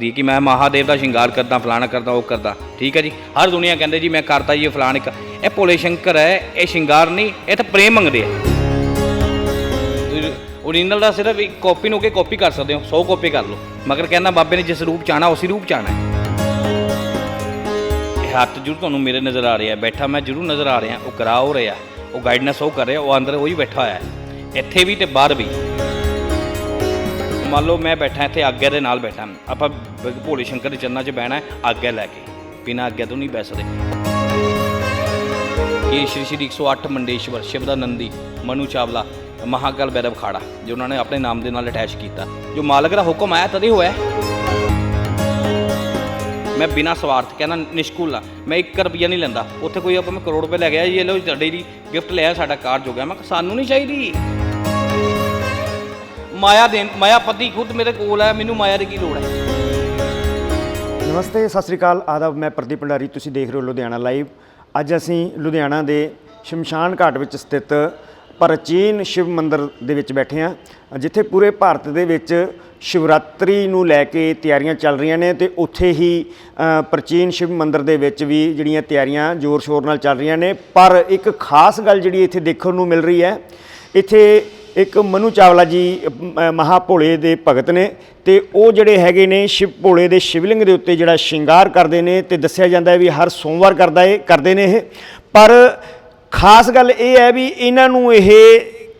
ਦੀ ਕਿ ਮੈਂ ਮਹਾਦੇਵ ਦਾ ਸ਼ਿੰਗਾਰ ਕਰਦਾ, ਫਲਾਣਾ ਕਰਦਾ, ਉਹ ਕਰਦਾ। ਠੀਕ ਹੈ ਜੀ? ਹਰ ਦੁਨੀਆ ਕਹਿੰਦੇ ਜੀ, ਮੈਂ ਕਰਤਾ ਜੀ, ਇਹ ਫਲਾਣ ਇੱਕ। ਇਹ ਭੋਲੇ ਸ਼ੰਕਰ ਹੈ, ਇਹ ਸ਼ਿੰਗਾਰ ਨਹੀਂ, ਇਹ ਤਾਂ ਪ੍ਰੇਮ ਮੰਗਦੇ ਆ। ਓਰੀਜਨਲ ਦਾ ਸਿਰਫ ਇੱਕ ਕਾਪੀ ਨੂੰ ਕੇ ਕਾਪੀ ਕਰ ਸਕਦੇ ਹੋ 100 ਕਾਪੀ ਕਰ ਲਓ। ਮਗਰ ਕਹਿੰਦਾ, ਬਾਬੇ ਨੇ ਜਿਸ ਰੂਪ ਚਾਹਣਾ ਉਸੇ ਰੂਪ ਚਾਹਣਾ ਹੈ। ਇਹ ਹੱਥ ਜ਼ਰੂਰ ਤੁਹਾਨੂੰ ਮੇਰੇ ਨਜ਼ਰ ਆ ਰਿਹਾ ਬੈਠਾ ਮੈਂ ਜ਼ਰੂਰ ਨਜ਼ਰ ਆ ਰਿਹਾ, ਉਹ ਕਰਾ ਹੋ ਰਿਹਾ। ਉਹ ਗਾਈਡਨੈਸ ਉਹ ਕਰ ਰਿਹਾ, ਉਹ ਅੰਦਰ ਉਹੀ ਬੈਠਾ ਹੋਇਆ ਇੱਥੇ ਵੀ ਤੇ ਬਾਹਰ ਵੀ। ਮੰਨ ਲਓ ਮੈਂ ਬੈਠਾ ਇੱਥੇ, ਆਗਿਆ ਦੇ ਨਾਲ ਬੈਠਾ। ਆਪਾਂ ਭੋਲੇ ਸ਼ੰਕਰ ਦੇ ਚਰਨਾਂ 'ਚ ਬਹਿਣਾ, ਆਗਿਆ ਲੈ ਕੇ। ਬਿਨਾਂ ਆਗਿਆ ਤੋਂ ਨਹੀਂ ਬਹਿ ਸਕਦੇ। ਇਹ ਸ਼੍ਰੀ ਸ਼੍ਰੀ 108 ਮੰਡੇਸ਼ਵਰ, ਸ਼ਿਵਦਾਨੰਦੀ, ਮਨੂ ਚਾਵਲਾ, ਮਹਾਕਾਲ ਬੈਰਵ ਖਾੜਾ, ਜੋ ਉਹਨਾਂ ਨੇ ਆਪਣੇ ਨਾਮ ਦੇ ਨਾਲ ਅਟੈਚ ਕੀਤਾ। ਜੋ ਮਾਲਕ ਦਾ ਹੁਕਮ ਆਇਆ, ਤਦੇ ਹੋਇਆ। ਮੈਂ ਬਿਨਾਂ ਸਵਾਰਥ ਕਹਿੰਦਾ ਨਿਸ਼ਕੁਲ ਆ। ਮੈਂ 1 ਰੁਪਿਆ ਨਹੀਂ ਲੈਂਦਾ। ਉੱਥੇ ਕੋਈ ਆਪਾਂ ਮੈਂ ਕਰੋੜ ਰੁਪਏ ਲੈ ਗਿਆ ਇਹ ਲਓ ਤੁਹਾਡੇ ਦੀ ਗਿਫਟ ਲਿਆ ਸਾਡਾ ਕਾਰਡ ਹੋ ਗਿਆ। ਮੈਂ ਕਿਹਾ, ਸਾਨੂੰ ਨਹੀਂ ਚਾਹੀਦੀ। ਮਾਇਆ ਦੇ ਮਾਇਆਪਤੀ ਖੁਦ ਮੇਰੇ ਕੋਲ ਹੈ, ਮੈਨੂੰ ਮਾਇਆ ਦੀ ਕੀ ਲੋੜ ਹੈ? ਨਮਸਤੇ, ਸਤਿ ਸ੍ਰੀ ਅਕਾਲ, ਆਦਾਬ, ਮੈਂ ਪ੍ਰਦੀਪ ਭੰਡਾਰੀ, ਤੁਸੀਂ ਦੇਖ ਰਹੇ ਹੋ ਲੁਧਿਆਣਾ ਲਾਈਵ। ਅੱਜ ਅਸੀਂ ਲੁਧਿਆਣਾ ਦੇ ਸ਼ਮਸ਼ਾਨ ਘਾਟ ਵਿੱਚ ਸਥਿਤ ਪ੍ਰਾਚੀਨ ਸ਼ਿਵ ਮੰਦਿਰ ਦੇ ਵਿੱਚ ਬੈਠੇ ਹਾਂ, ਜਿੱਥੇ ਪੂਰੇ ਭਾਰਤ ਦੇ ਵਿੱਚ ਸ਼ਿਵਰਾਤਰੀ ਨੂੰ ਲੈ ਕੇ ਤਿਆਰੀਆਂ ਚੱਲ ਰਹੀਆਂ ਨੇ ਤੇ ਉੱਥੇ ਹੀ ਪ੍ਰਾਚੀਨ ਸ਼ਿਵ ਮੰਦਿਰ ਦੇ ਵਿੱਚ ਵੀ ਜਿਹੜੀਆਂ ਤਿਆਰੀਆਂ ਜ਼ੋਰ ਸ਼ੋਰ ਨਾਲ ਚੱਲ ਰਹੀਆਂ ਨੇ। ਪਰ ਇੱਕ ਖਾਸ ਗੱਲ ਜਿਹੜੀ ਇੱਥੇ ਦੇਖਣ ਨੂੰ ਮਿਲ ਰਹੀ ਹੈ, ਇੱਥੇ ਇੱਕ ਮਨੂ ਚਾਵਲਾ ਜੀ ਅ, ਮਹਾ ਭੋਲੇ ਦੇ ਭਗਤ ਨੇ ਤੇ ਉਹ ਜਿਹੜੇ ਹੈਗੇ ਨੇ ਸ਼ਿਵ ਭੋਲੇ ਦੇ ਸ਼ਿਵਲਿੰਗ ਦੇ ਉੱਤੇ ਜਿਹੜਾ ਸ਼ਿੰਗਾਰ ਕਰਦੇ ਨੇ ਤੇ ਦੱਸਿਆ ਜਾਂਦਾ ਹੈ ਵੀ ਹਰ ਸੋਮਵਾਰ ਕਰਦਾ ਏ ਕਰਦੇ ਨੇ ਇਹ। ਪਰ ਖਾਸ ਗੱਲ ਇਹ ਹੈ ਵੀ ਇਹਨਾਂ ਨੂੰ ਇਹ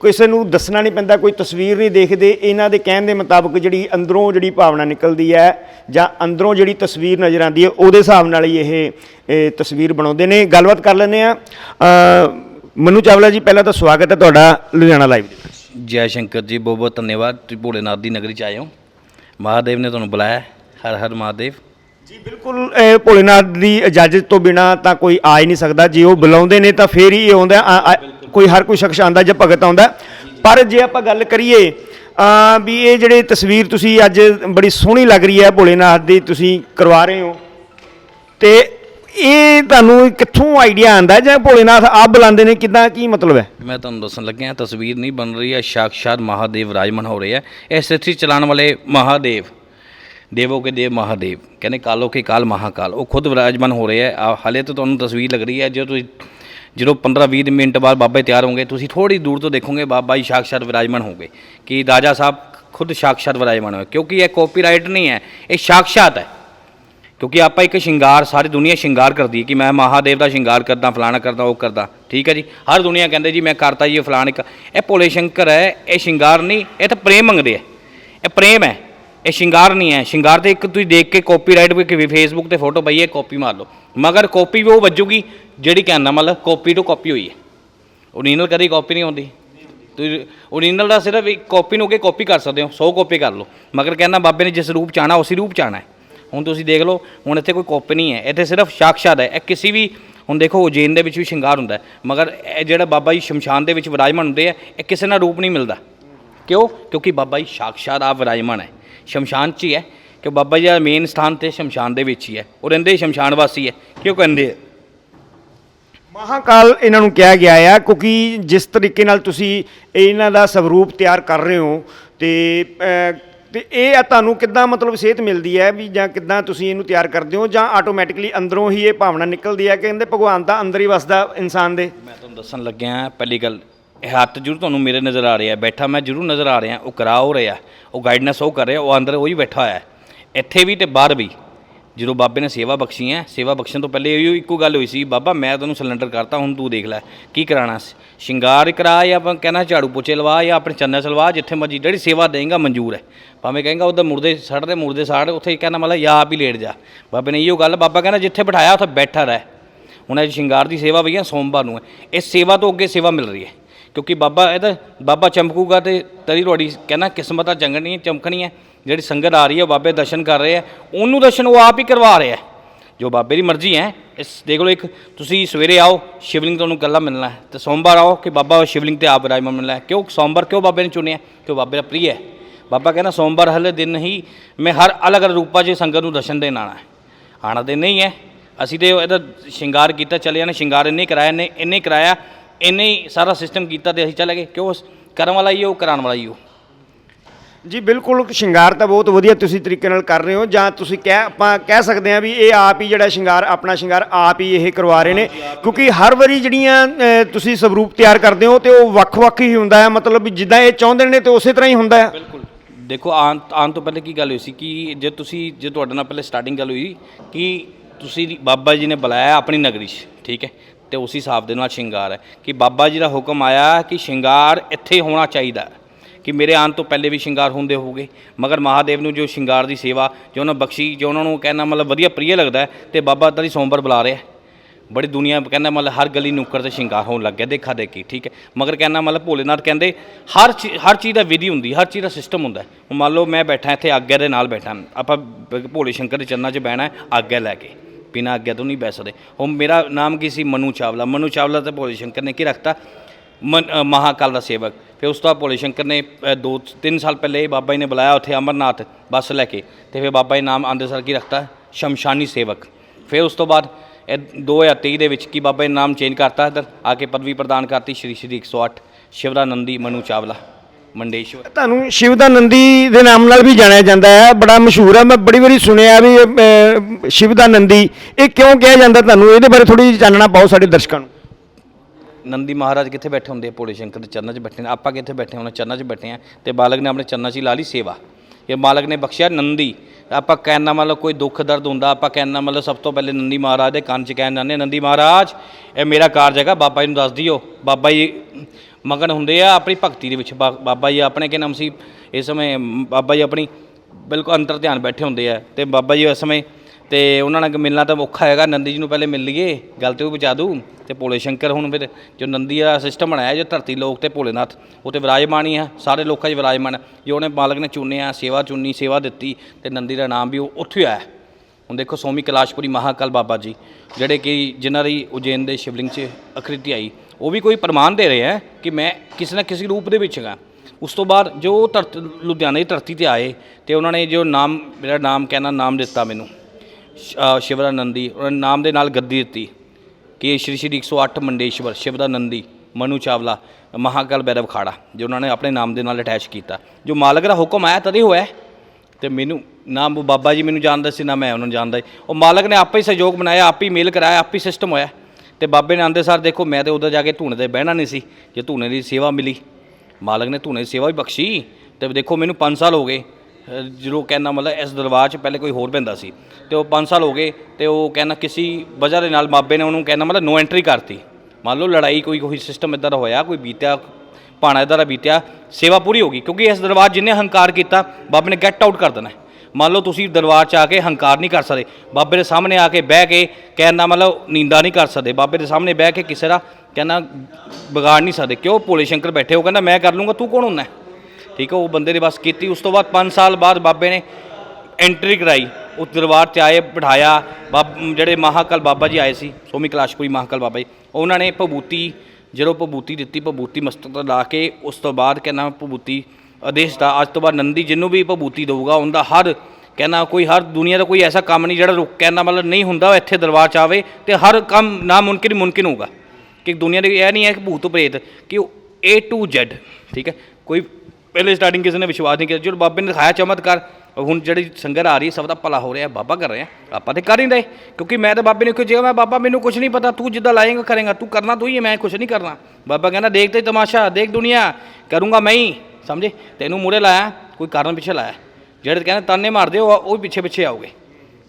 ਕਿਸੇ ਨੂੰ ਦੱਸਣਾ ਨਹੀਂ ਪੈਂਦਾ ਕੋਈ ਤਸਵੀਰ ਨਹੀਂ ਦੇਖਦੇ। ਇਹਨਾਂ ਦੇ ਕਹਿਣ ਦੇ ਮੁਤਾਬਕ ਜਿਹੜੀ ਅੰਦਰੋਂ ਜਿਹੜੀ ਭਾਵਨਾ ਨਿਕਲਦੀ ਹੈ ਜਾਂ ਅੰਦਰੋਂ ਜਿਹੜੀ ਤਸਵੀਰ ਨਜ਼ਰ ਆਉਂਦੀ ਹੈ ਉਹਦੇ ਹਿਸਾਬ ਨਾਲ ਹੀ ਇਹ ਇਹ ਤਸਵੀਰ ਬਣਾਉਂਦੇ ਨੇ। ਗੱਲਬਾਤ ਕਰ ਲੈਂਦੇ ਆ ਮਨੂ ਚਾਵਲਾ ਜੀ ਪਹਿਲਾਂ ਤਾਂ ਸਵਾਗਤ ਹੈ ਤੁਹਾਡਾ ਲੁਧਿਆਣਾ ਲਾਈਵ ਦੇ ਵਿੱਚ। ਜੈ ਸ਼ੰਕਰ ਜੀ, ਬਹੁਤ ਬਹੁਤ ਧੰਨਵਾਦ। ਤੁਸੀਂ ਭੋਲੇਨਾਥ ਦੀ ਨਗਰੀ ਚ ਆਏ ਹੋ। ਮਹਾਦੇਵ ਨੇ ਤੁਹਾਨੂੰ ਬੁਲਾਇਆ। ਹਰ ਹਰ ਮਹਾਦੇਵ। ਜੀ, ਬਿਲਕੁਲ, ਇਹ ਭੋਲੇਨਾਥ ਦੀ ਇਜਾਜ਼ਤ ਤੋਂ ਬਿਨਾ ਤਾਂ ਕੋਈ ਆ ਹੀ ਨਹੀਂ ਸਕਦਾ। ਜੇ ਉਹ ਬੁਲਾਉਂਦੇ ਨੇ ਤਾਂ ਫੇਰ ਹੀ ਇਹ ਆਉਂਦਾ ਆ- ਆ- ਕੋਈ ਹਰ ਕੋਈ ਸ਼ਖਸ ਆਉਂਦਾ ਜਾਂ ਭਗਤ ਆਉਂਦਾ ਪਰ ਜੇ ਆਪਾਂ ਗੱਲ ਕਰੀਏ, ਆ, ਵੀ ਇਹ ਜਿਹੜੇ ਤਸਵੀਰ ਤੁਸੀਂ ਅੱਜ ਬੜੀ ਸੋਹਣੀ ਲੱਗ ਰਹੀ ਹੈ ਭੋਲੇਨਾਥ ਦੀ ਤੁਸੀਂ ਕਰਵਾ ਰਹੇ ਹੋ, ਤੇ ਇਹ ਤੁਹਾਨੂੰ ਕਿੱਥੋਂ ਆਈਡੀਆ ਆਂਦਾ ਜਾਂ ਭੋਲੇਨਾਥ, ਆਪ ਬੁਲਾਉਂਦੇ ਨੇ? ਕਿਦਾਂ, ਕੀ ਮਤਲਬ ਹੈ? ਮੈਂ ਤੁਹਾਨੂੰ ਦੱਸਣ ਲੱਗਿਆ, ਤਸਵੀਰ ਨਹੀਂ ਬਣ ਰਹੀ ਹੈ। ਸਾਕਸ਼ਾਤ ਮਹਾਦੇਵ ਰਾਜਮਨ ਹੋ ਰਹੇ ਹੈ। ਇਹ ਸ੍ਰਿਸ਼ਟੀ ਚਲਾਉਣ ਵਾਲੇ ਮਹਾਦੇਵ, ਦੇਵੋ ਕੇ ਦੇਵ ਮਹਾਦੇਵ, ਕਹਿੰਦੇ ਕਾਲੋ ਕੇ ਕਾਲ ਮਹਾਕਾਲ। ਉਹ ਖੁਦ ਵਿਰਾਜਮਾਨ ਹੋ ਰਹੇ ਹੈ। ਆ- ਹਾਲੇ ਤਾਂ ਤੁਹਾਨੂੰ ਤਸਵੀਰ ਲੱਗ ਰਹੀ ਹੈ ਜਦੋਂ ਤੁਸੀਂ, ਜਦੋਂ 15-20 ਮਿੰਟ ਬਾਅਦ ਬਾਬਾ ਤਿਆਰ ਹੋਣਗੇ, ਤੁਸੀਂ ਥੋੜੀ ਦੂਰ ਤੋਂ ਦੇਖੋਗੇ ਬਾਬਾ ਜੀ ਸਾਕਸ਼ਾਤ ਵਿਰਾਜਮਾਨ ਹੋਗੇ ਕਿ ਰਾਜਾ ਸਾਹਿਬ ਖੁਦ ਸਾਕਸ਼ਾਤ ਵਿਰਾਜਮਾਨ ਹੋਏ, ਕਿਉਂਕਿ ਇਹ ਕਾਪੀਰਾਈਟ ਨਹੀਂ ਹੈ, ਇਹ ਸਾਕਸ਼ਾਤ ਹੈ। ਕਿਉਂਕਿ ਆਪਾਂ ਇੱਕ ਸ਼ਿੰਗਾਰ, ਸਾਰੀ ਦੁਨੀਆ ਸ਼ਿੰਗਾਰ ਕਰਦੀ ਹੈ ਕਿ ਮੈਂ ਮਹਾਦੇਵ ਦਾ ਸ਼ਿੰਗਾਰ ਕਰਦਾ, ਫਲਾਣਾ ਕਰਦਾ, ਉਹ ਕਰਦਾ। ਠੀਕ ਹੈ ਜੀ? ਹਰ ਦੁਨੀਆ ਕਹਿੰਦੇ ਜੀ, ਮੈਂ ਕਰਤਾ ਜੀ, ਇਹ ਫਲਾਣ ਇੱਕ ਇਹ ਭੋਲੇ ਸ਼ੰਕਰ ਹੈ, ਇਹ ਸ਼ਿੰਗਾਰ ਨਹੀਂ, ਇਹ ਤਾਂ ਪ੍ਰੇਮ ਮੰਗਦੇ ਆ। ਇਹ ਪ੍ਰੇਮ ਹੈ, ਇਹ ਸ਼ਿੰਗਾਰ ਨਹੀਂ ਹੈ। ਸ਼ਿੰਗਾਰ ਤੇ ਇੱਕ ਤੁਸੀਂ ਦੇਖ ਕੇ ਕਾਪੀਰਾਈਟ ਵੀ ਫੇਸਬੁੱਕ ਤੇ ਫੋਟੋ ਪਈ ਹੈ ਕਾਪੀ ਮਾਰ ਲਓ। ਮਗਰ ਕਾਪੀ ਵੀ ਉਹ ਵੱਜੂਗੀ, ਜਿਹੜੀ ਕਹਿੰਦਾ ਮਤਲਬ ਕਾਪੀ ਟੂ ਕਾਪੀ ਹੋਈ ਹੈ। ਓਰੀਜਨਲ ਕਦੀ ਕਾਪੀ ਨਹੀਂ ਹੁੰਦੀ ਤੁਸੀਂ ਓਰੀਜਨਲ ਦਾ ਸਿਰਫ ਇੱਕ ਕਾਪੀ ਨੂੰ ਕੇ ਕਾਪੀ ਕਰ ਸਕਦੇ ਹੋ 100 ਕਾਪੀ ਕਰ ਲਓ। ਮਗਰ ਕਹਿੰਦਾ ਬਾਬੇ ਨੇ ਜਿਸ ਰੂਪ ਚਾਹਣਾ ਉਸੇ ਰੂਪ ਚਾਹਣਾ ਹੈ। ਹੁਣ ਤੁਸੀਂ ਦੇਖ ਲਓ, ਹੁਣ ਇੱਥੇ ਕੋਈ ਕਾਪੀ ਨਹੀਂ ਹੈ। ਇੱਥੇ ਸਿਰਫ ਸਾਕਸ਼ਾਤ ਹੈ। ਇਹ ਕਿਸੇ ਵੀ, ਹੁਣ ਦੇਖੋ, ਉਜੈਨ ਦੇ ਵਿੱਚ ਵੀ ਸ਼ਿੰਗਾਰ ਹੁੰਦਾ ਮਗਰ ਇਹ ਜਿਹੜਾ ਬਾਬਾ ਜੀ ਸ਼ਮਸ਼ਾਨ ਦੇ ਵਿੱਚ ਵਿਰਾਜਮਾਨ ਹੁੰਦੇ ਆ, ਇਹ ਕਿਸੇ ਨਾਲ ਰੂਪ ਨਹੀਂ ਮਿਲਦਾ। ਕਿਉਂ? ਕਿਉਂਕਿ ਬਾਬਾ ਜੀ ਸਾਕਸ਼ਾਤ ਆਪ ਵਿਰਾਜਮਾਨ ਹੈ। ਸ਼ਮਸ਼ਾਨ 'ਚ ਹੀ ਹੈ ਕਿ ਬਾਬਾ ਜੀ ਦਾ ਮੇਨ ਸਥਾਨ ਤੇ ਸ਼ਮਸ਼ਾਨ ਦੇ ਵਿੱਚ ਹੀ ਹੈ। ਉਹ ਰਹਿੰਦੇ ਸ਼ਮਸ਼ਾਨ ਵਾਸੀ ਹੈ। ਕਿਉਂ ਕਹਿੰਦੇ ਆ? ਮਹਾਕਾਲ ਇਹਨਾਂ ਨੂੰ ਕਿਹਾ ਗਿਆ ਆ, ਕਿਉਂਕਿ ਜਿਸ ਤਰੀਕੇ ਨਾਲ ਤੁਸੀਂ ਇਹਨਾਂ ਦਾ ਸਵਰੂਪ ਤਿਆਰ ਕਰ ਰਹੇ ਹੋ, ਤੇ ਤੇ ਇਹ ਆ ਤੁਹਾਨੂੰ ਕਿੱਦਾਂ ਮਤਲਬ ਸਿਹਤ ਮਿਲਦੀ ਹੈ ਵੀ ਜਾਂ ਕਿੱਦਾਂ ਤੁਸੀਂ ਇਹਨੂੰ ਤਿਆਰ ਕਰਦੇ ਹੋ ਜਾਂ ਆਟੋਮੈਟਿਕਲੀ ਅੰਦਰੋਂ ਹੀ ਇਹ ਭਾਵਨਾ ਨਿਕਲਦੀ ਹੈ ਕਿ ਕਹਿੰਦੇ ਭਗਵਾਨ ਤਾਂ ਅੰਦਰ ਹੀ ਵਸਦਾ ਇਨਸਾਨ ਦੇ? ਮੈਂ ਤੁਹਾਨੂੰ ਦੱਸਣ ਲੱਗਿਆ ਪਹਿਲੀ ਗੱਲ, ਇਹ ਹੱਥ ਜ਼ਰੂਰ ਤੁਹਾਨੂੰ ਮੇਰੇ ਨਜ਼ਰ ਆ ਰਿਹਾ ਬੈਠਾ ਮੈਂ ਜ਼ਰੂਰ ਨਜ਼ਰ ਆ ਰਿਹਾ ਉਹ ਕਰਾ ਹੋ ਰਿਹਾ, ਉਹ ਗਾਈਡਨੈਸ ਉਹ ਕਰ ਰਿਹਾ, ਉਹ ਅੰਦਰ ਉਹੀ ਬੈਠਾ ਹੋਇਆ ਇੱਥੇ ਵੀ ਤੇ ਬਾਹਰ ਵੀ। ਜਦੋਂ ਬਾਬੇ ਨੇ ਸੇਵਾ ਬਖਸ਼ੀ ਹੈ, ਸੇਵਾ ਬਖਸ਼ਣ ਤੋਂ ਪਹਿਲੇ ਇਹੋ ਇੱਕੋ ਗੱਲ ਹੋਈ ਸੀ, ਬਾਬਾ ਮੈਂ ਤੈਨੂੰ ਸਿਲੰਡਰ ਕਰਤਾ, ਹੁਣ ਤੂੰ ਦੇਖ ਲੈ, ਕੀ ਕਰਾਣਾ ਸ਼ਿੰਗਾਰ ਕਰਾ ਜਾਂ ਆਪਾਂ ਕਹਿਣਾ ਝਾੜੂ ਪੋਚੇ ਲਵਾ ਜਾਂ ਆਪਣੇ ਚੰਨਾ ਸਲਵਾ, ਜਿੱਥੇ ਮਰਜ਼ੀ, ਜਿਹੜੀ ਸੇਵਾ ਦੇਂਗਾ ਮਨਜ਼ੂਰ ਹੈ। ਭਾਵੇਂ ਕਹੇਗਾ ਉਧਰ ਮੁਰਦੇ ਸੜਦੇ, ਮੁਰਦੇ ਸਾੜ, ਉੱਥੇ ਹੀ ਕਹਿਣਾ ਮਤਲਬ ਯਾ ਆਪ ਹੀ ਲੇਟ ਜਾ। ਬਾਬੇ ਨੇ ਇਹੋ ਗੱਲ, ਬਾਬਾ ਕਹਿੰਦਾ ਜਿੱਥੇ ਬਿਠਾਇਆ, ਉੱਥੇ ਬੈਠਾ ਰਹਿ। ਹੁਣ ਇਹ ਸ਼ਿੰਗਾਰ ਦੀ ਸੇਵਾ ਭਈਆ ਸੋਮਵਾਰ ਨੂੰ ਹੈ। ਇਸ ਸੇਵਾ ਤੋਂ ਅੱਗੇ ਸੇਵਾ ਮਿਲ ਰਹੀ ਹੈ, ਕਿਉਂਕਿ ਬਾਬਾ ਇਹਦਾ ਬਾਬਾ ਚਮਕੂਗਾ ਤੇ ਤੇਰੀ ਰੋੜੀ ਕਹਿੰਦਾ ਕਿਸਮਤ ਆ, ਜੰਗਣੀ ਹੈ, ਚਮਕਣੀ ਹੈ। ਜਿਹੜੀ ਸੰਗਤ ਆ ਰਹੀ ਹੈ ਬਾਬੇ ਦਰਸ਼ਨ ਕਰ ਰਹੇ ਆ ਉਹਨੂੰ ਦਰਸ਼ਨ ਉਹ ਆਪ ਹੀ ਕਰਵਾ ਰਿਹਾ ਜੋ ਬਾਬੇ ਦੀ ਮਰਜ਼ੀ ਹੈ, ਇਸ ਦੇਖ ਲਓ ਇੱਕ, ਤੁਸੀਂ ਸਵੇਰੇ ਆਓ, ਸ਼ਿਵਲਿੰਗ ਤੁਹਾਨੂੰ ਕੱਲਾ ਮਿਲਣਾ ਹੈ। ਤੇ ਸੋਮਵਾਰ ਆਓ ਕਿ ਬਾਬਾ ਸ਼ਿਵਲਿੰਗ ਤੇ ਆਪ ਵਿਰਾਜਮਾਨ ਮਿਲਣਾ ਹੈ। ਕਿਉਂ? ਸੋਮਵਾਰ ਕਿਉਂ ਬਾਬੇ ਨੇ ਚੁਣਿਆ? ਕਿਉਂ ਬਾਬੇ ਦਾ ਪ੍ਰਿय ਹੈ। ਬਾਬਾ ਕਹਿੰਦਾ, ਸੋਮਵਾਰ ਹਲੇ ਦਿਨ ਹੀ ਮੈਂ ਹਰ ਅਲੱਗ ਅਲੱਗ ਰੂਪਾਂ 'ਚ ਸੰਗਤ ਨੂੰ ਦਰਸ਼ਨ ਦੇਣ ਆਣਾ ਹੈ। ਆਣਾ ਤੇ ਨਹੀਂ ਹੈ। ਅਸੀਂ ਤੇ ਇਹਦਾ ਸ਼ਿੰਗਾਰ ਕੀਤਾ, ਚਲੇ ਜਾਣਾ, ਸ਼ਿੰਗਾਰ ਇੰਨੇ ਕਰਾਇਆ ਨੇ ਇੰਨੇ ਕਰਾਇਆ, ਇੰਨੇ ਹੀ ਸਾਰਾ ਸਿਸਟਮ ਕੀਤਾ ਤੇ ਅਸੀਂ ਚਲੇ ਗਏ। ਕਿਉਂ? ਕਰਮ ਵਾਲਾ ਹੀ ਉਹ ਕਰਾਉਣ ਵਾਲਾ ਹੀ ਉਹ ਜੀ ਬਿਲਕੁਲ ਸ਼ਿੰਗਾਰ ਤਾਂ ਬਹੁਤ ਵਧੀਆ ਤੁਸੀਂ ਤਰੀਕੇ ਨਾਲ ਕਰ ਰਹੇ ਹੋ ਜਾਂ ਤੁਸੀਂ ਕਹਿ ਆਪਾਂ ਕਹਿ ਸਕਦੇ ਹਾਂ ਵੀ ਇਹ ਆਪ ਹੀ ਜਿਹੜਾ ਸ਼ਿੰਗਾਰ ਆਪਣਾ ਸ਼ਿੰਗਾਰ ਆਪ ਹੀ ਇਹ ਕਰਵਾ ਰਹੇ ਨੇ ਕਿਉਂਕਿ ਹਰ ਵਾਰੀ ਜਿਹੜੀਆਂ ਅ, ਤੁਸੀਂ ਸਵਰੂਪ ਤਿਆਰ ਕਰਦੇ ਹੋ ਤੇ ਉਹ ਵੱਖ-ਵੱਖ ਹੀ ਹੁੰਦਾ ਹੈ ਮਤਲਬ ਵੀ ਜਿੱਦਾਂ ਇਹ ਚਾਹੁੰਦੇ ਨੇ ਤੇ ਉਸੇ ਤਰ੍ਹਾਂ ਹੀ ਹੁੰਦਾ ਹੈ ਬਿਲਕੁਲ ਦੇਖੋ ਆਉਣ ਆਉਣ ਤੋਂ ਪਹਿਲੇ ਕੀ ਗੱਲ ਹੋਈ ਸੀ ਕਿ ਜੇ ਤੁਸੀਂ ਜੇ ਤੁਹਾਡੇ ਨਾਲ ਪਹਿਲੇ ਸਟਾਰਟਿੰਗ ਗੱਲ ਹੋਈ ਕਿ ਤੁਸੀਂ ਬਾਬਾ ਜੀ ਨੇ ਬੁਲਾਇਆ ਆਪਣੀ ਨਗਰੀ 'ਚ ਠੀਕ ਹੈ ਤੇ ਉਸੇ ਹਿਸਾਬ ਦੇ ਨਾਲ ਸ਼ਿੰਗਾਰ ਹੈ ਕਿ ਬਾਬਾ ਜੀ ਦਾ ਹੁਕਮ ਆਇਆ ਕਿ ਸ਼ਿੰਗਾਰ ਇੱਥੇ ਹੋਣਾ ਚਾਹੀਦਾ ਹੈ। ਕਿ ਮੇਰੇ ਆਉਣ ਤੋਂ ਪਹਿਲੇ ਵੀ ਸ਼ਿੰਗਾਰ ਹੁੰਦੇ ਹੋਗੇ ਮਗਰ ਮਹਾਦੇਵ ਨੂੰ ਜੋ ਸ਼ਿੰਗਾਰ ਦੀ ਸੇਵਾ, ਜੋ ਉਹਨਾਂ ਬਖਸ਼ੀ, ਜੋ ਉਹਨਾਂ ਨੂੰ ਕਹਿਣਾ ਮਤਲਬ ਵਧੀਆ ਪ੍ਰਿਯ ਲੱਗਦਾ ਹੈ ਤੇ ਬਾਬਾ ਤਾਂ ਦੀ ਸੋਮਵਾਰ ਬੁਲਾ ਰਿਹਾ ਬੜੀ ਦੁਨੀਆ ਕਹਿੰਦਾ ਮਤਲਬ ਹਰ ਗਲੀ ਨੁੱਕਰ ਤੇ ਸ਼ਿੰਗਾਰ ਹੋਣ ਲੱਗ ਗਿਆ, ਦੇਖਾ ਦੇਖੀ, ਠੀਕ ਹੈ। ਮਗਰ ਕਹਿੰਦਾ ਮਤਲਬ ਭੋਲੇਨਾਥ ਕਹਿੰਦੇ, ਹਰ ਚੀ- ਹਰ ਚੀਜ਼ ਦਾ ਵਿਧੀ ਹੁੰਦੀ, ਹਰ ਚੀਜ਼ ਦਾ ਸਿਸਟਮ ਹੁੰਦਾ ਹੁਣ ਮੰਨ ਲਓ ਮੈਂ ਬੈਠਾ ਇੱਥੇ, ਆਗਿਆ ਦੇ ਨਾਲ ਬੈਠਾ, ਆਪਾਂ ਭੋਲੇ ਸ਼ੰਕਰ ਦੇ ਚਰਨਾਂ 'ਚ ਬਹਿਣਾ ਆਗਿਆ ਲੈ ਕੇ। ਬਿਨਾਂ ਆਗਿਆ ਤੋਂ ਨਹੀਂ ਬਹਿ ਸਕਦੇ। ਹੁਣ ਮੇਰਾ ਨਾਮ ਕੀ ਸੀ? ਮਨੂ ਚਾਵਲਾ। ਮਨੂ ਚਾਵਲਾ ਤੇ ਭੋਲੇ ਸ਼ੰਕਰ ਨੇ ਕੀ ਰੱਖਤਾ? ਮਹਾਕਾਲ ਦਾ ਸੇਵਕ। ਫਿਰ ਉਸ ਤੋਂ ਬਾਅਦ ਭੋਲੇ ਸ਼ੰਕਰ ਨੇ ਅ, ਦੋ ਤਿੰਨ ਸਾਲ ਪਹਿਲੇ ਬਾਬਾ ਜੀ ਨੇ ਬੁਲਾਇਆ ਉੱਥੇ ਅਮਰਨਾਥ ਬੱਸ ਲੈ ਕੇ ਤੇ ਫਿਰ ਬਾਬਾ ਜੀ ਨਾਮ ਆਂਦੇ ਕੀ ਰੱਖਤਾ? ਸ਼ਮਸ਼ਾਨੀ ਸੇਵਕ। ਫਿਰ ਉਸ ਤੋਂ ਬਾਅਦ ਇਹ 2023 ਦੇ ਵਿੱਚ ਕੀ ਬਾਬਾ ਜੀ ਨਾਮ ਚੇਂਜ ਕਰਤਾ ਇੱਧਰ? ਆ ਕੇ ਪਦਵੀ ਪ੍ਰਦਾਨ ਕਰਤੀ ਸ਼੍ਰੀ ਸ਼੍ਰੀ 108 ਸ਼ਿਵਰਾਨੰਦੀ ਮਨੂ ਚਾਵਲਾ ਮੰਡੇਸ਼ਵਰ। ਤੁਹਾਨੂੰ ਸ਼ਿਵਦਾਨੰਦੀ ਦੇ ਨਾਮ ਨਾਲ ਵੀ ਜਾਣਿਆ ਜਾਂਦਾ ਹੈ ਬੜਾ ਮਸ਼ਹੂਰ ਹੈ ਮੈਂ ਬੜੀ ਵਾਰੀ ਸੁਣਿਆ ਵੀ ਅ, ਸ਼ਿਵਦਾਨੰਦੀ ਇਹ ਕਿਉਂ ਕਿਹਾ ਜਾਂਦਾ? ਤੁਹਾਨੂੰ ਇਹਦੇ ਬਾਰੇ ਥੋੜੀ ਜਾਣਨਾ ਪਾਓ ਸਾਡੇ ਦਰਸ਼ਕਾਂ ਨੂੰ। ਨੰਦੀ ਮਹਾਰਾਜ ਕਿੱਥੇ ਬੈਠੇ ਹੁੰਦੇ ਆ? ਭੋਲੇ ਸ਼ੰਕਰ ਦੇ ਚਰਨਾਂ 'ਚ ਬੈਠੇ ਨੇ। ਆਪਾਂ ਕਿੱਥੇ ਬੈਠੇ ਉਹਨਾਂ ਚਰਨਾਂ 'ਚ ਬੈਠੇ ਆ ਤੇ ਬਾਲਕ ਨੇ ਆਪਣੇ ਚਰਨਾਂ 'ਚ ਹੀ ਲਾ ਲਈ ਸੇਵਾ। ਇਹ ਮਾਲਕ ਨੇ ਬਖਸ਼ਿਆ ਨੰਦੀ ਆਪਾਂ ਕਹਿਣਾ ਮਤਲਬ ਕੋਈ ਦੁੱਖ ਦਰਦ ਹੁੰਦਾ ਆਪਾਂ ਕਹਿਣਾ ਮਤਲਬ ਸਭ ਤੋਂ ਪਹਿਲੇ ਨੰਦੀ ਮਹਾਰਾਜ ਦੇ ਕੰਨ 'ਚ ਕਹਿਣ ਜਾਂਦੇ ਹਾਂ, ਨੰਦੀ ਮਹਾਰਾਜ ਇਹ ਮੇਰਾ ਕਾਰਜ ਹੈਗਾ ਬਾਬਾ ਜੀ ਨੂੰ ਦੱਸ ਦਿਓ। ਬਾਬਾ ਜੀ ਮਗਨ ਹੁੰਦੇ ਆ ਆਪਣੀ ਭਗਤੀ ਦੇ ਵਿੱਚ। ਬਾ- ਬਾਬਾ ਜੀ ਆਪਣੇ ਕੀ ਨਾਮ ਸੀ? ਇਸ ਸਮੇਂ ਬਾਬਾ ਜੀ ਆਪਣੀ ਬਿਲਕੁਲ ਅੰਤਰ ਧਿਆਨ ਬੈਠੇ ਹੁੰਦੇ ਆ ਤੇ ਬਾਬਾ ਜੀ ਉਸ ਸਮੇਂ ਤੇ ਉਹਨਾਂ ਨਾਲ ਮਿਲਣਾ ਤਾਂ ਔਖਾ ਹੈਗਾ, ਨੰਦੀ ਜੀ ਨੂੰ ਪਹਿਲੇ ਮਿਲ ਲਈਏ, ਗੱਲ ਤੇ ਉਹ ਬਚਾ ਦੂ ਤੇ ਭੋਲੇ ਸ਼ੰਕਰ ਹੁਣ ਫਿਰ ਜੋ ਨੰਦੀ ਦਾ ਸਿਸਟਮ ਬਣਾਇਆ, ਜੋ ਧਰਤੀ ਲੋਕ ਤੇ ਭੋਲੇਨਾਥ, ਉਹ ਤੇ ਵਿਰਾਜਮਾਨ ਹੀ ਆ, ਸਾਰੇ ਲੋਕਾਂ 'ਚ ਵਿਰਾਜਮਾਨ ਜੋ ਉਹਨੇ ਮਾਲਕ ਨੇ ਚੁਣਿਆ, ਸੇਵਾ ਚੁਣੀ ਸੇਵਾ ਦਿੱਤੀ, ਤੇ ਨੰਦੀ ਦਾ ਨਾਮ ਵੀ ਉਹ ਉੱਥੇ ਆਇਆ। ਹੁਣ ਦੇਖੋ ਸੋਮੀ ਕੈਲਾਸ਼ਪੁਰੀ ਮਹਾਕਾਲ ਬਾਬਾ ਜੀ, ਜਿਹੜੇ ਕਿ ਜਿਨ੍ਹਾਂ ਦੀ ਉਜੈਨ ਦੇ ਸ਼ਿਵਲਿੰਗ 'ਚ ਆਕ੍ਰਿਤੀ ਆਈ, ਉਹ ਵੀ ਕੋਈ ਪ੍ਰਮਾਣ ਦੇ ਰਹੇ ਹੈ ਕਿ ਮੈਂ ਕਿਸੇ ਨਾ ਕਿਸੇ ਰੂਪ ਦੇ ਵਿੱਚ ਹੈਗਾ। ਉਸ ਤੋਂ ਬਾਅਦ ਜੋ ਧਰਤ, ਲੁਧਿਆਣੇ ਦੀ ਧਰਤੀ ਤੇ ਆਏ, ਤੇ ਉਹਨਾਂ ਨੇ ਜੋ ਨਾਮ, ਮੇਰਾ ਨਾਮ ਕਹਿਣਾ ਨਾਮ ਦਿੱਤਾ ਮੈਨੂੰ। ਸ਼ਿਵਰਾਨੰਦੀ, ਉਹਨਾਂ ਨੇ ਨਾਮ ਦੇ ਨਾਲ ਗੱਦੀ ਦਿੱਤੀ ਕਿ ਸ਼੍ਰੀ ਸ਼੍ਰੀ 108 ਮੰਡੇਸ਼ਵਰ, ਸ਼ਿਵਰਾਨੰਦੀ, ਮਨੂ ਚਾਵਲਾ, ਮਹਾਕਾਲ ਬੈਰਵ ਖਾੜਾ, ਜੋ ਉਹਨਾਂ ਨੇ ਆਪਣੇ ਨਾਮ ਦੇ ਨਾਲ ਅਟੈਚ ਕੀਤਾ। ਜੋ ਮਾਲਕ ਦਾ ਹੁਕਮ ਆਇਆ ਤਦੇ ਹੋਇਆ ਹੈ। ਤੇ ਮੈਨੂੰ, ਨਾ ਬਾਬਾ ਜੀ ਮੈਨੂੰ ਜਾਣਦਾ ਸੀ, ਨਾ ਮੈਂ ਉਹਨਾਂ ਨੂੰ ਜਾਣਦਾ ਸੀ। ਉਹ ਮਾਲਕ ਨੇ ਆਪੇ ਹੀ ਸਹਿਯੋਗ ਬਣਾਇਆ, ਆਪੇ ਹੀ ਮੇਲ ਕਰਾਇਆ, ਆਪੇ ਹੀ ਸਿਸਟਮ ਹੋਇਆ। ਤੇ ਬਾਬੇ ਨੇ ਆਂਦੇ ਸਰ, ਦੇਖੋ, ਮੈਂ ਤੇ ਉਧਰ ਜਾ ਕੇ ਧੂਣੇ ਤੇ ਬਹਿਣਾ ਨਹੀਂ ਸੀ, ਜੇ ਧੂਣੇ ਦੀ ਸੇਵਾ ਮਿਲੀ। ਮਾਲਕ ਨੇ ਧੂਣੇ ਦੀ ਸੇਵਾ ਵੀ ਬਖਸ਼ੀ। ਤੇ ਦੇਖੋ, ਮੈਨੂੰ 5 ਸਾਲ ਹੋ ਗਏ। ਜਦੋਂ ਕਹਿੰਦਾ ਮਤਲਬ ਇਸ ਦਰਬਾਰ 'ਚ ਪਹਿਲੇ ਕੋਈ ਹੋਰ ਬੰਦਾ ਸੀ ਤੇ ਉਹ 5 ਸਾਲ ਹੋ ਗਏ ਤੇ ਉਹ ਕਹਿੰਦਾ ਕਿਸੇ ਵਜ੍ਹਾ ਦੇ ਨਾਲ ਬਾਬੇ ਨੇ ਉਹਨੂੰ ਕਹਿੰਦਾ ਮਤਲਬ ਨੋ ਐਂਟਰੀ ਕਰਤੀ। ਮੰਨ ਲਓ ਲੜਾਈ ਕੋਈ ਕੋਈ ਸਿਸਟਮ ਇਦਾਂ ਦਾ ਹੋਇਆ, ਕੋਈ ਬੀਤਿਆ ਭਾਣਾ ਇਦਾਂ ਦਾ ਬੀਤਿਆ, ਸੇਵਾ ਪੂਰੀ ਹੋ ਗਈ ਕਿਉਂਕਿ ਇਸ ਦਰਬਾਰ ਜਿੰਨੇ ਹੰਕਾਰ ਕੀਤਾ, ਬਾਬੇ ਨੇ ਗੈਟ ਆਊਟ ਕਰ ਦੇਣਾ। ਮੰਨ ਲਓ ਤੁਸੀਂ ਦਰਬਾਰ 'ਚ ਆ ਕੇ ਹੰਕਾਰ ਨਹੀਂ ਕਰ ਸਕਦੇ, ਬਾਬੇ ਦੇ ਸਾਹਮਣੇ ਆ ਕੇ ਬਹਿ ਕੇ ਕਹਿਣਾ ਮਤਲਬ ਨੀਂਦਾ ਨਹੀਂ ਕਰ ਸਕਦੇ, ਬਾਬੇ ਦੇ ਸਾਹਮਣੇ ਬਹਿ ਕੇ ਕਿਸੇ ਦਾ ਕਹਿੰਦਾ ਵਿਗਾੜ ਨਹੀਂ ਸਕਦੇ, ਕਿਉਂ ਭੋਲੇ ਸ਼ੰਕਰ ਬੈਠੇ ਉਹ ਕਹਿੰਦਾ ਮੈਂ ਕਰ ਲੂੰਗਾ, ਤੂੰ ਕੌਣ ਹੁੰਦਾ ਠੀਕ ਹੈ ਉਹ ਬੰਦੇ ਨੇ ਬਸ ਕੀਤੀ। ਉਸ ਤੋਂ ਬਾਅਦ 5 ਸਾਲ ਬਾਅਦ ਬਾਬੇ ਨੇ ਐਂਟਰੀ ਕਰਾਈ। ਉਹ ਦਰਬਾਰ 'ਚ ਆਏ, ਬਿਠਾਇਆ। ਬਾਬ, ਜਿਹੜੇ ਮਹਾਕਾਲ ਬਾਬਾ ਜੀ ਆਏ ਸੀ, ਸੋਮੀ ਕਲਾਸ਼ਪੁਰੀ ਮਹਾਕਾਲ ਬਾਬਾ ਜੀ, ਉਹਨਾਂ ਨੇ ਭਬੂਤੀ, ਜਦੋਂ ਭਬੂਤੀ ਦਿੱਤੀ, ਭਬੂਤੀ ਮਸਤਕ ਤੇ ਲਾ ਕੇ, ਉਸ ਤੋਂ ਬਾਅਦ ਕਹਿੰਦਾ ਭਬੂਤੀ ਆਦੇਸ਼ ਦਾ, ਅੱਜ ਤੋਂ ਬਾਅਦ ਨੰਦੀ ਜਿਹਨੂੰ ਵੀ ਭਬੂਤੀ ਦਊਗਾ, ਉਹਦਾ ਹਰ ਕਹਿੰਦਾ ਕੋਈ ਹਰ ਦੁਨੀਆ ਦਾ ਕੋਈ ਐਸਾ ਕੰਮ ਨਹੀਂ ਜਿਹੜਾ ਰੁਕ, ਕਹਿੰਦਾ ਮਤਲਬ ਨਹੀਂ ਹੁੰਦਾ, ਉਹ ਇੱਥੇ ਦਰਬਾਰ 'ਚ ਆਵੇ ਤੇ ਹਰ ਕੰਮ ਨਾ ਮੁਮਕਿਨ ਮੁਮਕਿਨ ਹੋਊਗਾ। ਕਿ ਦੁਨੀਆ ਦੇ ਇਹ ਨਹੀਂ ਹੈ ਕਿ ਭੂਤ ਪ੍ਰੇਤ ਕਿ ਉਹ A to Z, ਠੀਕ ਹੈ? ਕੋਈ ਪਹਿਲੇ ਸਟਾਰਟਿੰਗ ਕਿਸੇ ਨੇ ਵਿਸ਼ਵਾਸ ਨਹੀਂ ਕੀਤਾ, ਜਦੋਂ ਬਾਬੇ ਨੇ ਦਿਖਾਇਆ ਚਮਤਕਾਰ, ਹੁਣ ਜਿਹੜੀ ਸੰਗਤ ਆ ਰਹੀ ਹੈ, ਸਭ ਦਾ ਭਲਾ ਹੋ ਰਿਹਾ, ਬਾਬਾ ਕਰ ਰਿਹਾ ਆਪਾਂ ਤੇ ਕਰ ਹੀ ਰਹੇ, ਕਿਉਂਕਿ ਮੈਂ ਤਾਂ ਬਾਬੇ ਨੇ ਕਿਹਾ ਮੈਂ ਬਾਬਾ ਮੈਨੂੰ ਕੁਝ ਨਹੀਂ ਪਤਾ, ਤੂੰ ਜਿੱਦਾਂ ਲਾਏਂਗਾ, ਕਰੇਂਗਾ, ਤੂੰ ਕਰਨਾ ਤੂੰ ਹੀ ਹੈ, ਮੈਂ ਕੁਝ ਨਹੀਂ ਕਰਨਾ। ਬਾਬਾ ਕਹਿੰਦਾ, ਦੇਖ ਤੇ ਤਮਾਸ਼ਾ, ਦੇਖ ਦੁਨੀਆ, ਕਰੂੰਗਾ ਮੈਂ ਹੀ, ਸਮਝੇ? ਤੈਨੂੰ ਮੂਰੇ ਲਾਇਆ, ਕੋਈ ਕਾਰਨ ਪਿੱਛੇ ਲਾਇਆ। ਜਿਹੜੇ ਕਹਿੰਦੇ ਤਾਨੇ ਮਾਰਦੇ ਹੋ ਉਹ ਪਿੱਛੇ ਪਿੱਛੇ ਆਓਗੇ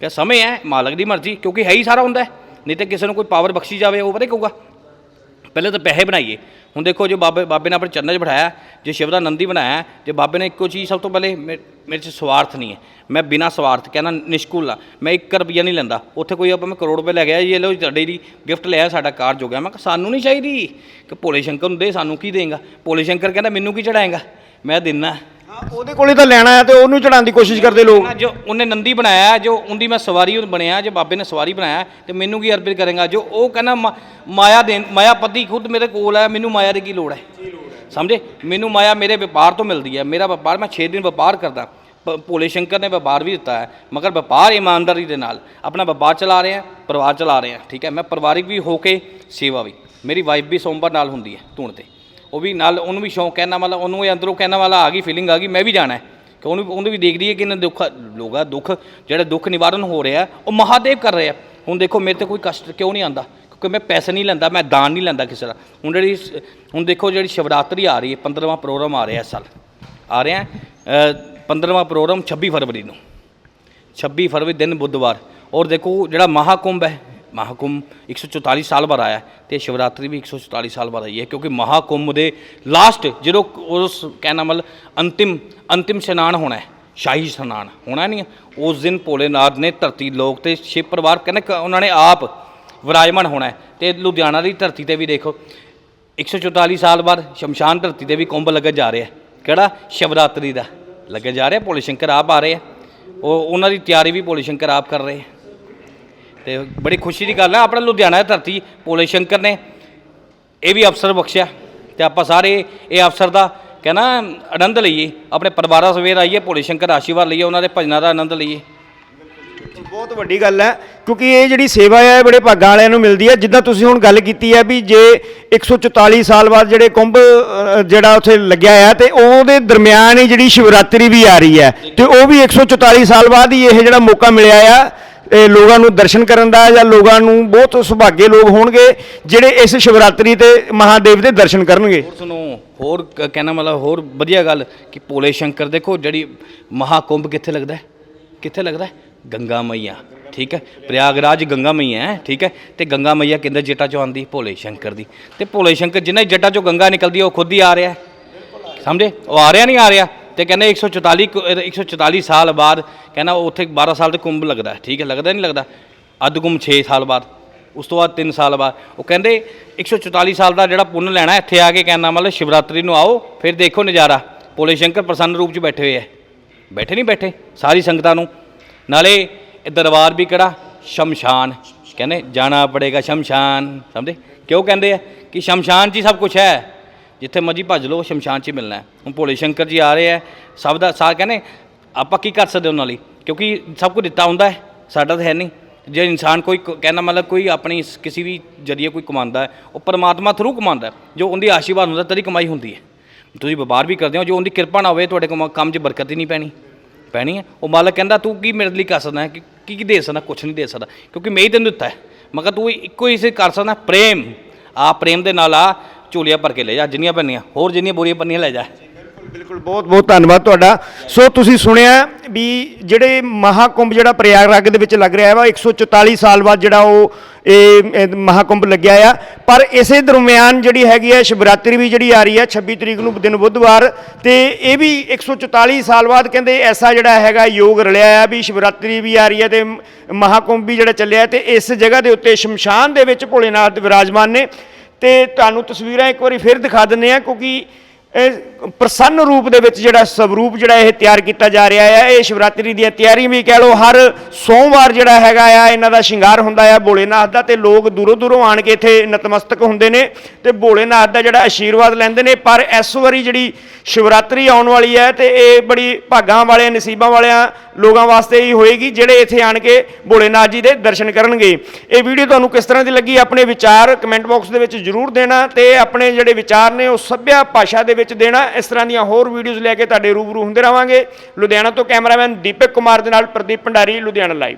ਕਿ ਸਮੇਂ ਹੈ, ਮਾਲਕ ਦੀ ਮਰਜ਼ੀ, ਕਿਉਂਕਿ ਹੈ ਹੀ ਸਾਰਾ ਹੁੰਦਾ ਨਹੀਂ ਤੇ ਕਿਸੇ ਨੂੰ ਕੋਈ ਪਾਵਰ ਬਖਸ਼ੀ ਜਾਵੇ, ਉਹ ਪਤਾ ਕਹੂਗਾ? ਪਹਿਲੇ ਤਾਂ ਪੈਸੇ ਬਣਾਈਏ। ਹੁਣ ਦੇਖੋ ਜੋ ਬਾਬੇ ਬਾਬੇ ਨੇ ਆਪਣੇ ਚਰਨਾਂ 'ਚ ਬਿਠਾਇਆ, ਜੇ ਸ਼ਿਵ ਦਾ ਨੰਦੀ ਬਣਾਇਆ, ਜੇ ਬਾਬੇ ਨੇ ਇੱਕੋ ਚੀਜ਼ ਸਭ ਤੋਂ ਪਹਿਲੇ ਮੇ- ਮੇਰੇ 'ਚ ਸਵਾਰਥ ਨਹੀਂ ਹੈ। ਮੈਂ ਬਿਨਾ ਸਵਾਰਥ ਕਹਿੰਦਾ ਨਿਸ਼ਕੁਲ ਆ। ਮੈਂ 1 ਰੁਪਿਆ ਨਹੀਂ ਲੈਂਦਾ। ਉੱਥੇ ਕੋਈ ਆਪਾਂ ਮੈਂ ਕਰੋੜ ਰੁਪਏ ਲੈ ਗਿਆ ਇਹ ਲਓ ਜੀ ਤੁਹਾਡੇ ਦੀ ਗਿਫਟ ਲਿਆ ਸਾਡਾ ਕਾਰਜ ਹੋ ਗਿਆ ਮੈਂ ਕਿਹਾ ਸਾਨੂੰ ਨਹੀਂ ਚਾਹੀਦੀ। ਕਿ ਭੋਲੇ ਸ਼ੰਕਰ ਨੂੰ ਦੇ ਸਾਨੂੰ ਕੀ ਦੇਗਾ? ਭੋਲੇ ਸ਼ੰਕਰ ਕਹਿੰਦਾ ਮੈਨੂੰ ਕੀ ਚੜਾਏਗਾ ਮੈਂ ਦਿੰਨਾ। ਉਹਦੇ ਕੋਲੇ ਤਾਂ ਲੈਣਾ ਹੈ ਤੇ ਉਹਨੂੰ ਚੜਾਉਣ ਦੀ ਕੋਸ਼ਿਸ਼ ਕਰਦੇ ਲੋਕ। ਜੋ ਉਹਨੇ ਨੰਦੀ ਬਣਾਇਆ, ਜੋ ਉਹਦੀ ਮੈਂ ਸਵਾਰੀ ਬਣਿਆ, ਜੇ ਬਾਬੇ ਨੇ ਸਵਾਰੀ ਬਣਾਇਆ, ਤੇ ਮੈਨੂੰ ਕੀ ਅਰਪਿਤ ਕਰੇਗਾ? ਜੋ ਉਹ ਕਹਿੰਦਾ, ਮਾ- ਮਾਇਆ ਦੇ ਮਾਇਆ ਪਤੀ ਖੁਦ ਮੇਰੇ ਕੋਲ ਹੈ, ਮੈਨੂੰ ਮਾਇਆ ਦੀ ਕੀ ਲੋੜ ਹੈ? ਸਮਝੇ? ਮੈਨੂੰ ਮਾਇਆ ਮੇਰੇ ਵਪਾਰ ਤੋਂ ਮਿਲਦੀ ਹੈ। ਮੇਰਾ ਵਪਾਰ ਮੈਂ 6 ਦਿਨ ਵਪਾਰ ਕਰਦਾ। ਭ- ਭੋਲੇ ਸ਼ੰਕਰ ਨੇ ਵਪਾਰ ਵੀ ਦਿੱਤਾ ਹੈ। ਮਗਰ ਵਪਾਰ ਇਮਾਨਦਾਰੀ ਦੇ ਨਾਲ। ਆਪਣਾ ਵਪਾਰ ਚਲਾ ਰਹੇ ਆ ਪਰਿਵਾਰ ਚਲਾ ਰਹੇ ਆ ਠੀਕ ਹੈ? ਮੈਂ ਪਰਿਵਾਰਿਕ ਵੀ ਹੋ ਕੇ ਸੇਵਾ ਵੀ। ਮੇਰੀ ਵਾਈਫ ਵੀ ਸੋਮਵਾਰ ਨਾਲ ਹੁੰਦੀ ਹੈ ਧੂਣ ਤੇ। ਉਹ ਵੀ ਨਾਲ ਉਹਨੂੰ ਵੀ ਸ਼ੌਂਕ ਕਹਿਣਾ ਵਾਲਾ ਉਹਨੂੰ ਇਹ ਅੰਦਰੋਂ ਕਹਿਣਾ ਵਾਲਾ ਆ ਗਈ ਫੀਲਿੰਗ ਆ ਗਈ, ਮੈਂ ਵੀ ਜਾਣਾ ਕਿ ਉਹਨੂੰ ਉਹਨੂੰ ਵੀ ਦੇਖਦੀ ਹੈ ਕਿ ਇਹਨਾਂ ਦੁੱਖ ਲੋਗਾ ਦੁੱਖ, ਜਿਹੜਾ ਦੁੱਖ ਨਿਵਾਰਨ ਹੋ ਰਿਹਾ, ਉਹ ਮਹਾਦੇਵ ਕਰ ਰਹੇ। ਆ ਹੁਣ ਦੇਖੋ, ਮੇਰੇ ਤੇ ਕੋਈ ਕਸ਼ਟ ਕਿਉਂ ਨਹੀਂ ਆਂਦਾ ਕਿਉਂਕਿ ਮੈਂ ਪੈਸੇ ਨਹੀਂ ਲੈਂਦਾ, ਮੈਂ ਦਾਨ ਨਹੀਂ ਲੈਂਦਾ ਕਿਸੇ ਦਾ। ਹੁਣ ਜਿਹੜੀ ਹੁਣ ਦੇਖੋ, ਜਿਹੜੀ ਸ਼ਿਵਰਾਤਰੀ ਆ ਰਹੀ ਹੈ 15ਵਾਂ ਪ੍ਰੋਗਰਾਮ ਆ ਰਿਹਾ ਇਸ ਸਾਲ। ਆ ਰਿਹਾ 15ਵਾਂ ਪ੍ਰੋਗਰਾਮ 26 ਫਰਵਰੀ ਨੂੰ। 26 ਫਰਵਰੀ, ਦਿਨ ਬੁੱਧਵਾਰ। ਔਰ ਦੇਖੋ, ਜਿਹੜਾ ਮਹਾਕੁੰਭ ਹੈ ਮਹਾਕੁੰਭ 144 ਸਾਲ ਬਾਅਦ ਆਇਆ ਹੈ ਤੇ ਸ਼ਿਵਰਾਤਰੀ ਵੀ 144 ਸਾਲ ਬਾਅਦ ਆਈ ਹੈ ਕਿਉਂਕਿ ਮਹਾਕੁੰਭ ਦੇ ਲਾਸਟ ਜਦੋਂ ਉਸ ਕਹਿਣਾ ਮਤਲਬ ਅੰਤਿਮ ਅੰਤਿਮ ਸਨਾਨ ਹੋਣਾ ਹੈ, ਸ਼ਾਹੀ ਸਨਾਨ ਹੋਣਾ ਨਹੀਂ ਉਸ ਦਿਨ ਭੋਲੇਨਾਥ ਨੇ ਧਰਤੀ ਲੋਕ ਤੇ ਸ਼ਿਵ ਪਰਿਵਾਰ ਕਹਿੰਦੇ ਕ- ਉਹਨਾਂ ਨੇ ਆਪ ਵਿਰਾਜਮਾਨ ਹੋਣਾ ਹੈ ਤੇ ਲੁਧਿਆਣਾ ਦੀ ਧਰਤੀ ਤੇ ਵੀ ਦੇਖੋ 144 ਸਾਲ ਬਾਅਦ ਸ਼ਮਸ਼ਾਨ ਧਰਤੀ ਤੇ ਵੀ ਕੁੰਭ ਲੱਗਣ ਜਾ ਰਿਹਾ ਕਿਹੜਾ? ਸ਼ਿਵਰਾਤਰੀ ਦਾ ਲੱਗਣ ਜਾ ਰਿਹਾ ਭੋਲੇ ਸ਼ੰਕਰ ਆਪ ਆ ਰਹੇ ਆ ਉਹ, ਉਹਨਾਂ ਦੀ ਤਿਆਰੀ ਵੀ ਭੋਲੇ ਸ਼ੰਕਰ ਆਪ ਕਰ ਰਹੇ ਆ ਤੇ ਬੜੀ ਖੁਸ਼ੀ ਦੀ ਗੱਲ ਹੈ ਆਪਣਾ ਲੁਧਿਆਣਾ ਦੀ ਧਰਤੀ ਭੋਲੇ ਸ਼ੰਕਰ ਨੇ। ਇਹ ਵੀ ਅਫਸਰ ਬਖਸ਼ਿਆ ਤੇ ਆਪਾਂ ਸਾਰੇ ਇਹ ਅਫਸਰ ਦਾ ਕਹਿਣਾ, ਆਨੰਦ ਲਈਏ। ਆਪਣੇ ਪਰਿਵਾਰਾਂ ਸਵੇਰ ਆਈਏ, ਭੋਲੇ ਸ਼ੰਕਰ ਆਸ਼ੀਰਵਾਦ ਲਈਏ, ਉਹਨਾਂ ਦੇ ਭਜਨਾਂ ਦਾ ਆਨੰਦ ਲਈਏ। ਬਹੁਤ ਵੱਡੀ ਗੱਲ ਹੈ, ਕਿਉਂਕਿ ਇਹ ਜਿਹੜੀ ਸੇਵਾ ਹੈ, ਇਹ ਬੜੇ ਭਾਗਾਂ ਵਾਲਿਆਂ ਨੂੰ ਮਿਲਦੀ ਹੈ। ਜਿੱਦਾਂ ਤੁਸੀਂ ਹੁਣ ਗੱਲ ਕੀਤੀ ਹੈ ਵੀ ਜੇ 144 ਸਾਲ ਬਾਅਦ ਜਿਹੜੇ ਕੁੰਭ ਜਿਹੜਾ ਉੱਥੇ ਲੱਗਿਆ ਆ ਤੇ ਉਹਦੇ ਦਰਮਿਆਨ ਹੀ ਜਿਹੜੀ ਸ਼ਿਵਰਾਤਰੀ ਵੀ ਆ ਰਹੀ ਹੈ ਤੇ ਉਹ ਵੀ 144 ਸਾਲ ਬਾਅਦ ਹੀ ਇਹ ਜਿਹੜਾ ਮੌਕਾ ਮਿਲਿਆ ਆ। ਇਹ ਲੋਕਾਂ ਨੂੰ ਦਰਸ਼ਨ ਕਰਨ ਦਾ ਜਾਂ ਲੋਕਾਂ ਨੂੰ ਬਹੁਤ ਸੁਭਾਗੇ ਲੋਕ ਹੋਣਗੇ, ਜਿਹੜੇ ਇਸ ਸ਼ਿਵਰਾਤਰੀ ਤੇ ਮਹਾਦੇਵ ਦੇ ਦਰਸ਼ਨ ਕਰਨਗੇ। ਹੋਰ ਸੁਣੋ, ਹੋਰ ਕ- ਕਹਿਣਾ ਮਤਲਬ ਹੋਰ ਵਧੀਆ ਗੱਲ ਕਿ ਭੋਲੇ ਸ਼ੰਕਰ ਦੇਖੋ, ਜਿਹੜੀ ਮਹਾਕੁੰਭ ਕਿੱਥੇ ਲੱਗਦਾ ਹੈ? ਕਿੱਥੇ ਲੱਗਦਾ ਹੈ? ਗੰਗਾ ਮਈਆ, ਠੀਕ ਹੈ? ਪ੍ਰਯਾਗਰਾਜ ਗੰਗਾ ਮਈਆ ਹੈ, ਠੀਕ ਹੈ? ਤੇ ਗੰਗਾ ਮਈਆ ਕਿੰਦਰ ਜਟਾ ਚੋਂ ਆਉਂਦੀ, ਭੋਲੇ ਸ਼ੰਕਰ ਦੀ। ਤੇ ਭੋਲੇ ਸ਼ੰਕਰ ਜਿੰਨਾ ਜਟਾ ਚੋਂ ਗੰਗਾ ਨਿਕਲਦੀ ਹੈ, ਉਹ ਖੁਦ ਹੀ ਆ ਰਿਹਾ ਹੈ। ਸਮਝੇ? ਉਹ ਆ ਰਿਹਾ ਨਹੀਂ ਆ ਰਿਹਾ? ਤੇ ਕਹਿੰਦੇ 144 ਕੁ- ਅਹ 144 ਸਾਲ ਬਾਅਦ ਕਹਿੰਦਾ ਉੱਥੇ 12 ਸਾਲ ਤੇ ਕੁੰਭ ਲੱਗਦਾ ਹੈ, ਠੀਕ ਹੈ ਲੱਗਦਾ ਨਹੀਂ ਲੱਗਦਾ? ਅੱਧ ਕੁੰਭ 6 ਸਾਲ ਬਾਅਦ। ਉਸ ਤੋਂ ਬਾਅਦ 3 ਸਾਲ ਬਾਅਦ। ਉਹ ਕਹਿੰਦੇ 144 ਸਾਲ ਦਾ ਜਿਹੜਾ ਪੁੰਨ ਲੈਣਾ ਹੈ, ਇੱਥੇ ਆ ਕੇ ਕਹਿੰਦਾ ਮਤਲਬ ਸ਼ਿਵਰਾਤਰੀ ਨੂੰ ਆਓ ਫਿਰ ਦੇਖੋ ਨਜ਼ਾਰਾ। ਭੋਲੇ ਸ਼ੰਕਰ ਪ੍ਰਸੰਨ ਰੂਪ 'ਚ ਬੈਠੇ ਹੋਏ ਹੈ। ਬੈਠੇ ਨਹੀਂ ਬੈਠੇ? ਸਾਰੀ ਸੰਗਤਾਂ ਨੂੰ। ਨਾਲੇ ਇਹ ਦਰਬਾਰ ਵੀ ਕਿਹੜਾ? ਸ਼ਮਸ਼ਾਨ। ਕਹਿੰਦੇ ਜਾਣਾ ਪੜੇਗਾ ਸ਼ਮਸ਼ਾਨ। ਸਮਝੇ? ਕਿਉਂ ਕਹਿੰਦੇ ਆ? ਕਿ ਸ਼ਮਸ਼ਾਨ 'ਚ ਹੀ ਸਭ ਕੁਝ ਹੈ। ਜਿੱਥੇ ਮਰਜ਼ੀ ਭੱਜ ਲਓ, ਸ਼ਮਸ਼ਾਨ 'ਚ ਹੀ ਮਿਲਣਾ ਹੈ। ਹੁਣ ਭੋਲੇ ਸ਼ੰਕਰ ਜੀ ਆ ਰਹੇ ਹੈ, ਸਭ ਦਾ ਸਾ ਕਹਿੰਦੇ, ਆਪਾਂ ਕੀ ਕਰ ਸਕਦੇ ਉਹਨਾਂ ਲਈ? ਕਿਉਂਕਿ ਸਭ ਕੁਝ ਦਿੱਤਾ ਹੁੰਦਾ ਹੈ, ਸਾਡਾ ਤਾਂ ਹੈ ਨਹੀਂ। ਜੇ ਇਨਸਾਨ ਕੋਈ ਕ- ਕਹਿੰਦਾ ਮਤਲਬ ਕੋਈ ਆਪਣੀ ਸ- ਕਿਸੇ ਵੀ ਜਰੀਏ ਕੋਈ ਕਮਾਉਂਦਾ ਹੈ, ਉਹ ਪਰਮਾਤਮਾ ਥਰੂ ਕਮਾਉਂਦਾ ਹੈ। ਜੋ ਉਹਦੀ ਆਸ਼ੀਰਵਾਦ ਹੁੰਦਾ, ਤਦੀ ਕਮਾਈ ਹੁੰਦੀ ਹੈ। ਤੁਸੀਂ ਵਪਾਰ ਵੀ ਕਰਦੇ ਹੋ, ਜੋ ਉਹਦੀ ਕਿਰਪਾ ਨਾ ਹੋਵੇ, ਤੁਹਾਡੇ ਕੰਮ ਕੰਮ 'ਚ ਬਰਕਤ ਹੀ ਨਹੀਂ ਪੈਣੀ। ਪੈਣੀ ਹੈ। ਉਹ ਮਾਲਕ ਕਹਿੰਦਾ, ਤੂੰ ਕੀ ਮੇਰੇ ਲਈ ਕਰ ਸਕਦਾ ਹੈ? ਕਿ, ਕੀ ਕੀ ਦੇ ਸਕਦਾ? ਕੁਛ ਨਹੀਂ ਦੇ ਸਕਦਾ। ਕਿਉਂਕਿ ਮੈਂ ਹੀ ਤੈਨੂੰ ਦਿੱਤਾ ਹੈ। ਮਗਰ ਤੂੰ ਇੱਕੋ ਹੀ ਸੇ, ਕਰ ਸਕਦਾ ਪ੍ਰੇਮ। ਆ ਪ੍ਰੇਮ ਦੇ ਨਾਲ ਆ ਝੋਲੀਆਂ ਭਰ ਕੇ ਲੈ ਜਾ ਜਿੰਨੀਆਂ ਪੰਨੀਆਂ ਹੋਰ ਜਿੰਨੀਆਂ ਬੋਰੀਆਂ ਭਰਨੀਆਂ ਲੈ ਜਾ। ਬਿਲਕੁਲ ਬਹੁਤ ਬਹੁਤ ਧੰਨਵਾਦ ਤੁਹਾਡਾ। ਸੋ ਤੁਸੀਂ ਸੁਣਿਆ ਵੀ ਜਿਹੜੇ ਮਹਾਕੁੰਭ ਜਿਹੜਾ ਪ੍ਰਯਾਗਰਾਜ ਦੇ ਵਿੱਚ ਲੱਗ ਰਿਹਾ ਵਾ 144 ਸਾਲ ਬਾਅਦ ਜਿਹੜਾ ਉਹ ਇਹ ਇਹ ਮਹਾਕੁੰਭ ਲੱਗਿਆ ਆ। ਪਰ ਇਸੇ ਦਰਮਿਆਨ ਜਿਹੜੀ ਹੈਗੀ ਹੈ ਸ਼ਿਵਰਾਤਰੀ ਵੀ ਜਿਹੜੀ ਆ ਰਹੀ ਹੈ 26 ਤਰੀਕ ਨੂੰ ਦਿਨ ਬੁੱਧਵਾਰ, ਤੇ ਇਹ ਵੀ 144 ਸਾਲ ਬਾਅਦ ਕਹਿੰਦੇ ਐਸਾ ਜਿਹੜਾ ਹੈਗਾ ਯੋਗ ਰਲਿਆ ਆ ਵੀ ਸ਼ਿਵਰਾਤਰੀ ਵੀ ਆ ਰਹੀ ਹੈ ਤੇ ਮਹਾਕੁੰਭ ਵੀ ਜਿਹੜਾ ਚੱਲਿਆ ਤੇ ਇਸ ਜਗ੍ਹਾ ਦੇ ਉੱਤੇ ਸ਼ਮਸ਼ਾਨ ਦੇ ਵਿੱਚ ਭੋਲੇਨਾਥ ਵਿਰਾਜਮਾਨ ਨੇ। ਤੇ ਤੁਹਾਨੂੰ ਤਸਵੀਰਾਂ ਇੱਕ ਵਾਰੀ ਫਿਰ ਦਿਖਾ ਦਿੰਨੇ ਆ ਕਿਉਂਕਿ ਇਹ ਪ੍ਰਸੰਨ ਰੂਪ ਦੇ ਵਿੱਚ ਜਿਹੜਾ ਸਵਰੂਪ ਜਿਹੜਾ ਇਹ ਤਿਆਰ ਕੀਤਾ ਜਾ ਰਿਹਾ ਹੈ ਇਹ ਸ਼ਿਵਰਾਤਰੀ ਦੀਆਂ ਤਿਆਰੀ ਵੀ ਕਹਿ ਲਓ, ਹਰ ਸੋਮਵਾਰ ਜਿਹੜਾ ਹੈਗਾ ਆ, ਇਹਨਾਂ ਦਾ ਸ਼ਿੰਗਾਰ ਹੁੰਦਾ ਆ ਭੋਲੇਨਾਥ ਦਾ ਤੇ ਲੋਕ ਦੂਰੋਂ ਦੂਰੋਂ ਆਣ ਕੇ ਇੱਥੇ ਨਤਮਸਤਕ ਹੁੰਦੇ ਨੇ ਤੇ ਭੋਲੇਨਾਥ ਦਾ ਜਿਹੜਾ ਆਸ਼ੀਰਵਾਦ ਲੈਂਦੇ ਨੇ, ਪਰ ਇਸ ਵਾਰੀ ਜਿਹੜੀ ਸ਼ਿਵਰਾਤਰੀ ਆਉਣ ਵਾਲੀ ਹੈ ਤੇ ਇਹ ਬੜੀ ਭਾਗਾਂ ਵਾਲਿਆਂ, ਨਸੀਬਾਂ ਵਾਲਿਆਂ ਲੋਕਾਂ ਵਾਸਤੇ ਹੀ ਹੋਏਗੀ, ਜਿਹੜੇ ਇੱਥੇ ਆਣ ਕੇ ਭੋਲੇਨਾਥ ਜੀ ਦੇ ਦਰਸ਼ਨ ਕਰਨਗੇ। ਇਹ ਵੀਡੀਓ ਤੁਹਾਨੂੰ ਕਿਸ ਤਰ੍ਹਾਂ ਦੀ ਲੱਗੀ, ਆਪਣੇ ਵਿਚਾਰ ਕਮੈਂਟ ਬਾਕਸ ਦੇ ਵਿੱਚ ਜਰੂਰ ਦੇਣਾ ਤੇ ਆਪਣੇ ਜਿਹੜੇ ਵਿਚਾਰ ਨੇ ਉਹ ਸੱਭਿਆ ਭਾਸ਼ਾ ਦੇ ਵਿੱਚ ਦੇਣਾ। ਇਸ ਤਰ੍ਹਾਂ ਦੀਆਂ ਹੋਰ ਵੀਡੀਓਜ਼ ਲੈ ਕੇ ਤੁਹਾਡੇ ਰੂਬਰੂ ਹੁੰਦੇ ਰਵਾਂਗੇ ਲੁਧਿਆਣਾ ਤੋਂ ਕੈਮਰਾਮੈਨ ਦੀਪਕ ਕੁਮਾਰ ਦੇ ਨਾਲ ਪ੍ਰਦੀਪ ਭੰਡਾਰੀ, ਲੁਧਿਆਣਾ ਲਾਈਵ